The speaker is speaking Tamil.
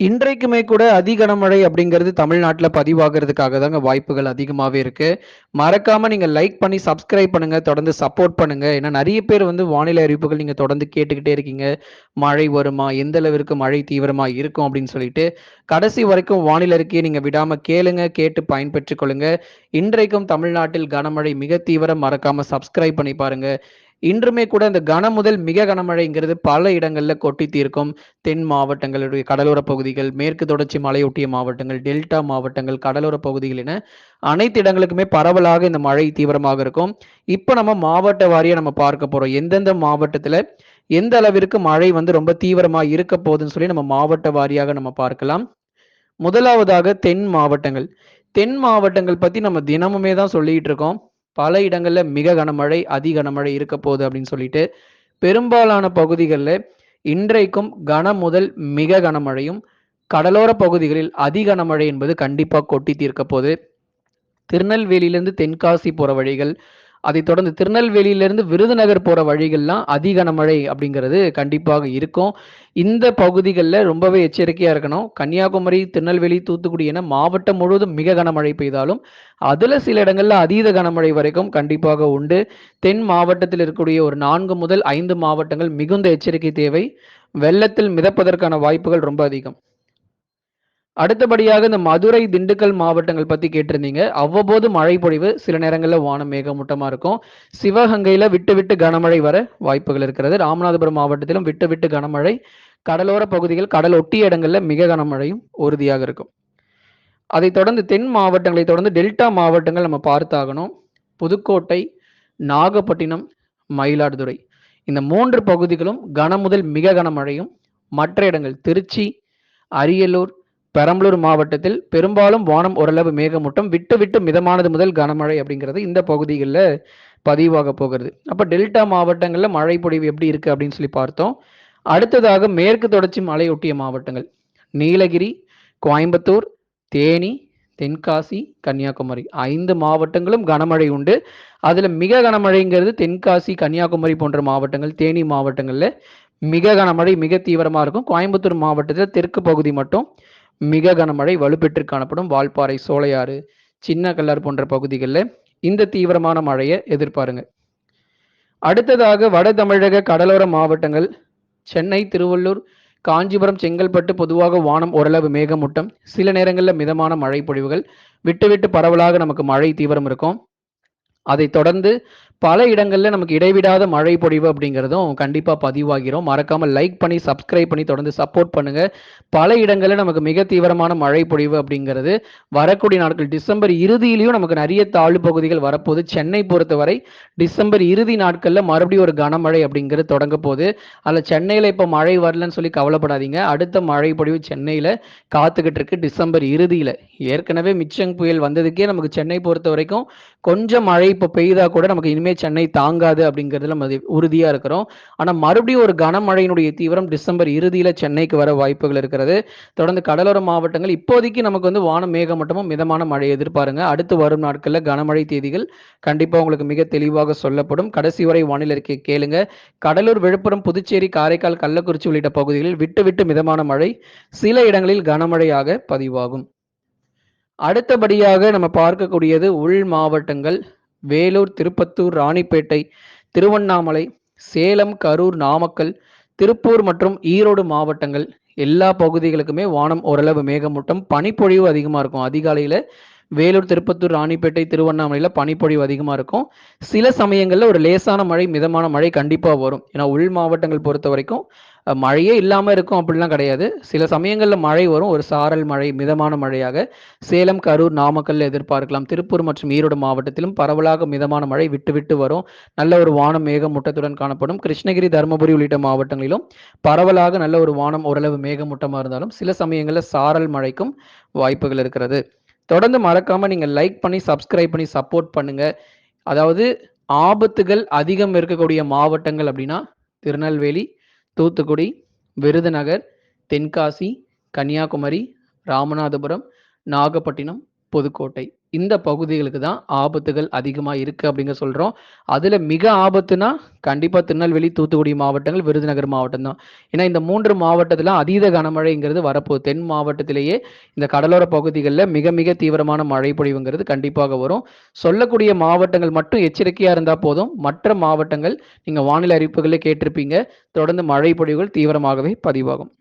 இன்றைக்குமே கூட அதி கனமழை அப்படிங்கிறது தமிழ்நாட்டில் பதிவாகிறதுக்காக தாங்க வாய்ப்புகள் அதிகமாகவே இருக்கு. மறக்காம நீங்க லைக் பண்ணி சப்ஸ்கிரைப் பண்ணுங்க. தொடர்ந்து சப்போர்ட் பண்ணுங்க. ஏன்னா நிறைய பேர் வந்து வானிலை அறிவிப்புகள் நீங்க தொடர்ந்து கேட்டுக்கிட்டே இருக்கீங்க. மழை வருமா? எந்த அளவிற்கு மழை தீவிரமா இருக்கும் அப்படின்னு சொல்லிட்டு. கடைசி வரைக்கும் வானிலை அறிக்கையை நீங்க விடாம கேளுங்க. கேட்டு பயன்பெற்றுக் கொள்ளுங்க. இன்றைக்கும் தமிழ்நாட்டில் கனமழை மிக தீவிரம். மறக்காம சப்ஸ்கிரைப் பண்ணி பாருங்க. இன்றுமே கூட இந்த கன முதல் மிக கனமழைங்கிறது பல இடங்களில் கொட்டி தீர்க்கும். தென் மாவட்டங்களுடைய கடலோர பகுதிகள், மேற்கு தொடர்ச்சி மலையொட்டிய மாவட்டங்கள், டெல்டா மாவட்டங்கள், கடலோர பகுதிகள் என அனைத்து இடங்களுக்குமே பரவலாக இந்த மழை தீவிரமாக இருக்கும். இப்போ நம்ம மாவட்ட வாரியாக நம்ம பார்க்க போறோம். எந்தெந்த மாவட்டத்தில் எந்த அளவிற்கு மழை வந்து ரொம்ப தீவிரமாக இருக்க போகுதுன்னு சொல்லி நம்ம மாவட்ட வாரியாக நம்ம பார்க்கலாம். முதலாவதாக தென் மாவட்டங்கள். தென் மாவட்டங்கள் பத்தி நம்ம தினமுமே தான் சொல்லிட்டு இருக்கோம். பல இடங்கள்ல மிக கனமழை, அதி கனமழை இருக்க போகுது அப்படின்னு சொல்லிட்டு. பெரும்பாலான பகுதிகள்ல இன்றைக்கும் கன முதல் மிக கனமழையும், கடலோர பகுதிகளில் அதி கனமழை என்பது கண்டிப்பா கொட்டி தீர்க்க போகுது திருநெல்வேலியிலிருந்து தென்காசி போகிற வழிகள், அதைத் தொடர்ந்து திருநெல்வேலியிலிருந்து விருதுநகர் போற வழிகள்லாம் அதி கனமழை அப்படிங்கிறது கண்டிப்பாக இருக்கும். இந்த பகுதிகளில் ரொம்பவே எச்சரிக்கையா இருக்கணும். கன்னியாகுமரி, திருநெல்வேலி, தூத்துக்குடி என மாவட்டம் முழுவதும் மிக கனமழை பெய்தாலும், அதுல சில இடங்கள்ல அதீத கனமழை வரைக்கும் கண்டிப்பாக உண்டு. தென் மாவட்டத்தில் இருக்கக்கூடிய ஒரு நான்கு முதல் ஐந்து மாவட்டங்கள் மிகுந்த எச்சரிக்கை தேவை. வெள்ளத்தில் மிதப்பதற்கான வாய்ப்புகள் ரொம்ப அதிகம். அடுத்தபடியாக இந்த மதுரை, திண்டுக்கல் மாவட்டங்கள் பத்தி கேட்டிருந்தீங்க. அவ்வப்போது மழை பொழிவு, சில நேரங்களில் வானம் மேகமூட்டமா இருக்கும். சிவகங்கையில விட்டு விட்டு கனமழை வர வாய்ப்புகள் இருக்கிறது. ராமநாதபுரம் மாவட்டத்திலும் விட்டு விட்டு கனமழை. கடலோர பகுதிகள், கடல் ஒட்டிய இடங்கள்ல மிக கனமழையும் உறுதியாக இருக்கும். அதை தொடர்ந்து தென் மாவட்டங்களை தொடர்ந்து டெல்டா மாவட்டங்கள் நம்ம பார்த்தாகணும். புதுக்கோட்டை, நாகப்பட்டினம், மயிலாடுதுறை. இந்த மூன்று பகுதிகளும் கன முதல் மிக கனமழையும், மற்ற இடங்கள் திருச்சி, அரியலூர், பெரம்பலூர் மாவட்டத்தில் பெரும்பாலும் வானம் ஓரளவு மேகமூட்டம். விட்டு விட்டு மிதமானது முதல் கனமழை அப்படிங்கிறது இந்த பகுதிகளில் பதிவாக போகிறது. அப்ப டெல்டா மாவட்டங்கள்ல மழை பொழிவு எப்படி இருக்கு அப்படின்னு சொல்லி பார்த்தோம். அடுத்ததாக மேற்கு தொடர்ச்சி மலையொட்டிய மாவட்டங்கள். நீலகிரி, கோயம்புத்தூர், தேனி, தென்காசி, கன்னியாகுமரி. ஐந்து மாவட்டங்களும் கனமழை உண்டு. அதுல மிக கனமழைங்கிறது தென்காசி, கன்னியாகுமரி போன்ற மாவட்டங்கள், தேனி மாவட்டங்கள்ல மிக கனமழை மிக தீவிரமா இருக்கும். கோயம்புத்தூர் மாவட்டத்தில் தெற்கு பகுதி மட்டும் மிக கனமழை வலுப்பெற்று காணப்படும். வால்பாறை, சோலையாறு, சின்ன கல்லார் போன்ற பகுதிகள்ல இந்த தீவிரமான மழையை எதிர்பாருங்க. அடுத்ததாக வட தமிழக கடலோர மாவட்டங்கள். சென்னை, திருவள்ளூர், காஞ்சிபுரம், செங்கல்பட்டு பொதுவாக வானம் ஓரளவு மேகமூட்டம். சில நேரங்களில் மிதமான மழை பொழிவுகள். விட்டு விட்டு பரவலாக நமக்கு மழை தீவிரம் இருக்கும். அதை தொடர்ந்து பல இடங்களில் நமக்கு இடைவிடாத மழை பொழிவு அப்படிங்கிறதும் கண்டிப்பாக பதிவாகிறோம் மறக்காம லைக் பண்ணி, சப்ஸ்கிரைப் பண்ணி தொடர்ந்து சப்போர்ட் பண்ணுங்க. பல இடங்களில் நமக்கு மிக தீவிரமான மழை பொழிவு அப்படிங்கிறது வரக்கூடிய நாட்கள் டிசம்பர் இறுதியிலையும் நமக்கு நிறைய தாழ்வு பகுதிகள் வரப்போகுது. சென்னை பொறுத்தவரை டிசம்பர் இறுதி நாட்களில் மறுபடியும் ஒரு கனமழை அப்படிங்கிறது தொடங்க போகுது. அதில் சென்னையில் இப்போ மழை வரலன்னு சொல்லி கவலைப்படாதீங்க. அடுத்த மழை பொழிவு சென்னையில் காத்துக்கிட்டு இருக்கு டிசம்பர் இறுதியில் ஏற்கனவே மிச்சம் புயல் வந்ததுக்கே நமக்கு சென்னை பொறுத்த வரைக்கும் கொஞ்சம் மழை இப்போ பெய்தா கூட நமக்கு இனிமேல் இனிமே சென்னை தாங்காது அப்படிங்கிறதுல நம்ம உறுதியா இருக்கிறோம். ஆனா மறுபடியும் ஒரு கனமழையினுடைய தீவிரம் டிசம்பர் இறுதியில சென்னைக்கு வர வாய்ப்புகள் இருக்கிறது. தொடர்ந்து கடலோர மாவட்டங்கள் இப்போதைக்கு நமக்கு வந்து வானம் மேகமூட்டமும், மிதமான மழை எதிர்பாருங்க. அடுத்து வரும் நாட்கள்ல கனமழை தேதிகள் கண்டிப்பா உங்களுக்கு மிக தெளிவாக சொல்லப்படும். கடைசி வரை வானிலை அறிக்கையை கேளுங்க. கடலூர், விழுப்புரம், புதுச்சேரி, காரைக்கால், கள்ளக்குறிச்சி உள்ளிட்ட பகுதிகளில் விட்டு விட்டு மிதமான மழை, சில இடங்களில் கனமழையாக பதிவாகும். அடுத்தபடியாக நம்ம பார்க்கக்கூடியது உள் மாவட்டங்கள். வேலூர், திருப்பத்தூர், ராணிப்பேட்டை, திருவண்ணாமலை, சேலம், கரூர், நாமக்கல், திருப்பூர் மற்றும் ஈரோடு மாவட்டங்கள். எல்லா பகுதிகளுக்குமே வானம் ஓரளவு மேகமூட்டம். பனிப்பொழிவு அதிகமாக இருக்கும். அதிகாலையில் வேலூர், திருப்பத்தூர், ராணிப்பேட்டை, திருவண்ணாமலையில் பனிப்பொழிவு அதிகமாக இருக்கும். சில சமயங்களில் ஒரு லேசான மழை, மிதமான மழை கண்டிப்பாக வரும். ஏன்னா உள் மாவட்டங்கள் பொறுத்த வரைக்கும் மழையே இல்லாமல் இருக்கும் அப்படிலாம் கிடையாது. சில சமயங்களில் மழை வரும். ஒரு சாரல் மழை, மிதமான மழையாக சேலம், கரூர், நாமக்கல் எதிர்பார்க்கலாம். திருப்பூர் மற்றும் ஈரோடு மாவட்டத்திலும் பரவலாக மிதமான மழை விட்டு விட்டு வரும். நல்ல ஒரு வானம் மேகமூட்டத்துடன் காணப்படும். கிருஷ்ணகிரி, தருமபுரி உள்ளிட்ட மாவட்டங்களிலும் பரவலாக நல்ல ஒரு வானம் ஓரளவு மேகமூட்டமாக இருந்தாலும், சில சமயங்களில் சாரல் மழைக்கும் வாய்ப்புகள் இருக்கிறது. தொடர்ந்து மறக்காம நீங்க லைக் பண்ணி, சப்ஸ்கிரைப் பண்ணி சப்போர்ட் பண்ணுங்க. அதாவது ஆபத்துகள் அதிகம் இருக்கக்கூடிய மாவட்டங்கள் அப்படின்னா, திருநெல்வேலி, தூத்துக்குடி, விருதுநகர், தென்காசி, கன்னியாகுமரி, ராமநாதபுரம், நாகப்பட்டினம், புதுக்கோட்டை. இந்த பகுதிகளுக்கு தான் ஆபத்துகள் அதிகமாக இருக்கு அப்படிங்க சொல்றோம். அதுல மிக ஆபத்துனா, கண்டிப்பா திருநெல்வேலி, தூத்துக்குடி மாவட்டங்கள், விருதுநகர் மாவட்டம் தான். ஏன்னா இந்த மூன்று மாவட்டத்தில் அதீத கனமழைங்கிறது வரப்போகுது. தென் மாவட்டத்திலேயே இந்த கடலோர பகுதிகளில் மிக மிக தீவிரமான மழை பொழிவுங்கிறது கண்டிப்பாக வரும். சொல்லக்கூடிய மாவட்டங்கள் மட்டும் எச்சரிக்கையா இருந்தா போதும். மற்ற மாவட்டங்கள் நீங்க வானிலை அறிவிப்புகளை கேட்டிருப்பீங்க. தொடர்ந்து மழை பொழிவுகள் தீவிரமாகவே பதிவாகும்.